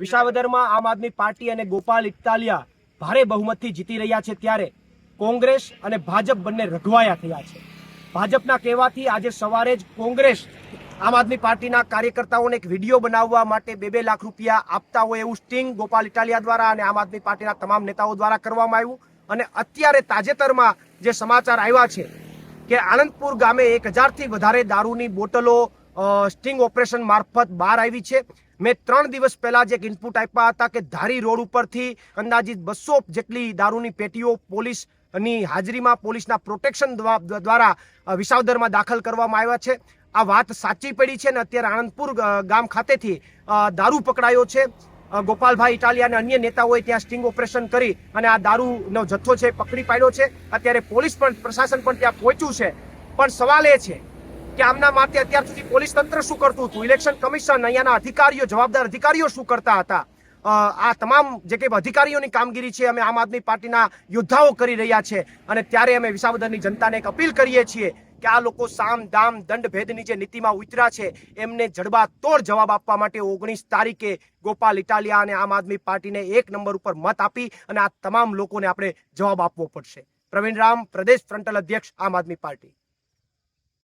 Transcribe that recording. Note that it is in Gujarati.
વિસાવદરમાં આમ આદમી પાર્ટી અને ગોપાલ ઇટાલિયા ભારે બહુમતથી જીતી રહ્યા છે ત્યારે કોંગ્રેસ અને ભાજપ બંને રઘવાયા થયા છે. ભાજપના કહેવાથી આજે સવારે જ કોંગ્રેસ આમ આદમી પાર્ટીના કાર્યકર્તાઓને એક વીડિયો બનાવવા માટે બે બે લાખ રૂપિયા આપતા હોય એવું સ્ટિંગ ગોપાલ ઇટાલિયા દ્વારા અને આમ આદમી પાર્ટીના તમામ નેતાઓ દ્વારા કરવામાં આવ્યું. અને અત્યારે તાજેતરમાં જે સમાચાર આવ્યા છે કે આનંદપુર ગામે એક હજારથી વધારે દારૂની બોટલો સ્ટિંગ ઓપરેશન મારફત બહાર આવી છે. મેં ત્રણ દિવસ પહેલા જે એક ઇનપુટ આપ્યા હતા કે ધારી રોડ ઉપરથી અંદાજિત બસો જેટલી દારૂની પેટીઓ પોલીસની હાજરીમાં પોલીસના પ્રોટેક્શન દ્વા- દ્વારા વિસાવદરમાં દાખલ કરવામાં આવ્યા છે. આ વાત સાચી પડી છે ને અત્યારે આણંદપુર ગામ ખાતેથી દારૂ પકડાયો છે. ગોપાલભાઈ ઇટાલિયા અને અન્ય નેતાઓએ ત્યાં સ્ટિંગ ઓપરેશન કરી અને આ દારૂનો જથ્થો છે પકડી પાડ્યો છે. અત્યારે પોલીસ પણ, પ્રશાસન પણ ત્યાં પહોંચ્યું છે. પણ સવાલ એ છે કે આમના માટે અત્યાર સુધી પોલીસ તંત્ર શું કરતું હતું? ઇલેક્શન કમિશન અહીંયાના અધિકારીઓ, જવાબદાર અધિકારીઓ શું કરતા હતા? આ તમામ જે કંઈ અધિકારીઓની કામગીરી છે, અમે આમ આદમી પાર્ટીના યોદ્ધાઓ કરી રહ્યા છે. અને ત્યારે અમે વિસાવદરની જનતાને એક અપીલ કરીએ છીએ કે આ લોકો સામ, દામ દંડ ભેદની જે નીતિમાં ઉતર્યા છે, એમને જડબા તોડ જવાબ આપવા માટે ઓગણીસ તારીખે ગોપાલ ઇટાલિયા અને આમ આદમી પાર્ટીને એક નંબર ઉપર મત આપી અને આ તમામ લોકોને આપણે જવાબ આપવો પડશે. પ્રવીણ રામ પ્રદેશ ફ્રન્ટલ અધ્યક્ષ, આમ આદમી પાર્ટી.